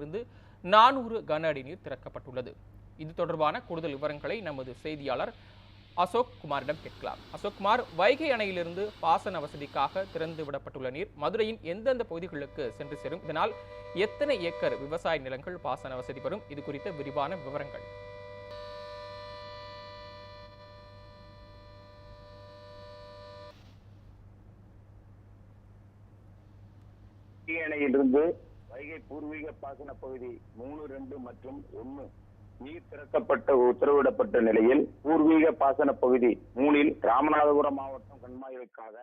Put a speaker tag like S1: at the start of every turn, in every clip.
S1: இருந்து நானூறு கன அடி நீர் திறக்கப்பட்டுள்ளது. இது தொடர்பான கூடுதல் விவரங்களை நமது செய்தியாளர் அசோக் குமாரிடம் கேட்கலாம். அசோக் குமார் வைகை அணையிலிருந்து பாசன வசதிக்காக திறந்து விடப்பட்டுள்ள நீர் மதுரையின் எந்தெந்த பகுதிகளுக்கு சென்று சேரும்? இதனால் எத்தனை ஏக்கர் விவசாய நிலங்கள் பாசன வசதி பெறும்? இது குறித்த விரிவான விவரங்கள்.
S2: வைகை அணையிலிருந்து வைகை பூர்வீக பாசன பகுதி மூணு ரெண்டு மற்றும் ஒன்னு. நீர் திறக்கப்பட்ட உத்தரவிடப்பட்ட நிலையில் பூர்வீக பாசன பகுதி மூணில் ராமநாதபுரம் மாவட்டம் கண்மாய்களுக்காக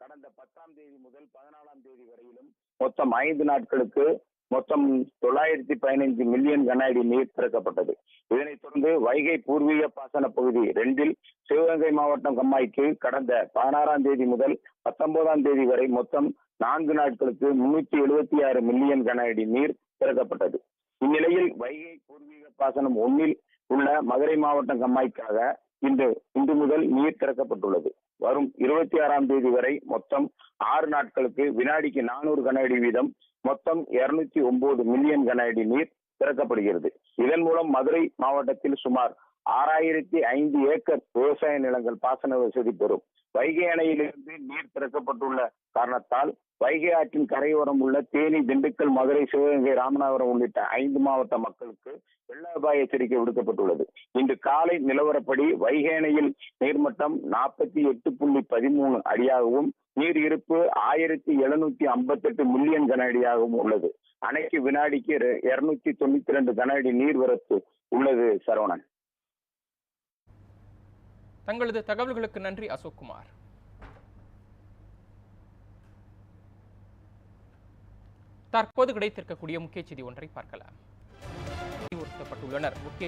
S2: கடந்த பத்தாம் தேதி முதல் பதினாலாம் தேதி வரையிலும் மொத்தம் ஐந்து நாட்களுக்கு மொத்தம் தொள்ளாயிரத்தி பதினைந்து மில்லியன் கன அடி நீர் திறக்கப்பட்டது. இதனைத் தொடர்ந்து வைகை பூர்வீக பாசன பகுதி ரெண்டில் சிவகங்கை மாவட்டம் கம்மாய்க்கு கடந்த பதினாறாம் தேதி முதல் பத்தொன்பதாம் தேதி வரை மொத்தம் நான்கு நாட்களுக்கு முன்னூத்தி எழுபத்தி ஆறு மில்லியன் கன அடி நீர் திறக்கப்பட்டது. இந்நிலையில் வைகை பூர்வீக பாசனம் ஒன்னில் உள்ள மதுரை மாவட்டம் கம்மாய்க்காக இன்று இன்று முதல் நீர் திறக்கப்பட்டுள்ளது. வரும் இருபத்தி ஆறாம் தேதி வரை மொத்தம் ஆறு நாட்களுக்கு வினாடிக்கு நானூறு கன அடி வீதம் மொத்தம் இருநூத்தி ஒன்பது மில்லியன் கன அடி நீர் திறக்கப்படுகிறது. இதன் மூலம் மதுரை மாவட்டத்தில் சுமார் ஆறாயிரத்தி ஐந்து ஏக்கர் விவசாய நிலங்கள் பாசன வசதி பெறும். வைகை அணையிலிருந்து நீர் திறக்கப்பட்டுள்ள காரணத்தால் வைகை ஆற்றின் கரையோரம் உள்ள தேனி திண்டுக்கல் மதுரை சிவகங்கை ராமநாதபுரம் உள்ளிட்ட ஐந்து மாவட்ட மக்களுக்கு வெள்ள அபாய எச்சரிக்கை விடுக்கப்பட்டுள்ளது. இன்று காலை நிலவரப்படி வைகை அணையில் நீர்மட்டம் நாற்பத்தி எட்டு புள்ளி பதிமூணு அடியாகவும் நீர் இருப்பு ஆயிரத்தி எழுநூத்தி ஐம்பத்தி எட்டு மில்லியன் கன அடியாகவும் உள்ளது. அணைக்கு வினாடிக்கு இருநூத்தி தொண்ணூத்தி ரெண்டு கன அடி நீர்வரத்து உள்ளது சரவணன்.
S1: தங்களது தகவல்களுக்கு நன்றி அசோக்குமார் தற்போது கிடைத்திருக்கக்கூடிய முக்கிய செய்தி ஒன்றை பார்க்கலாம். முக்கிய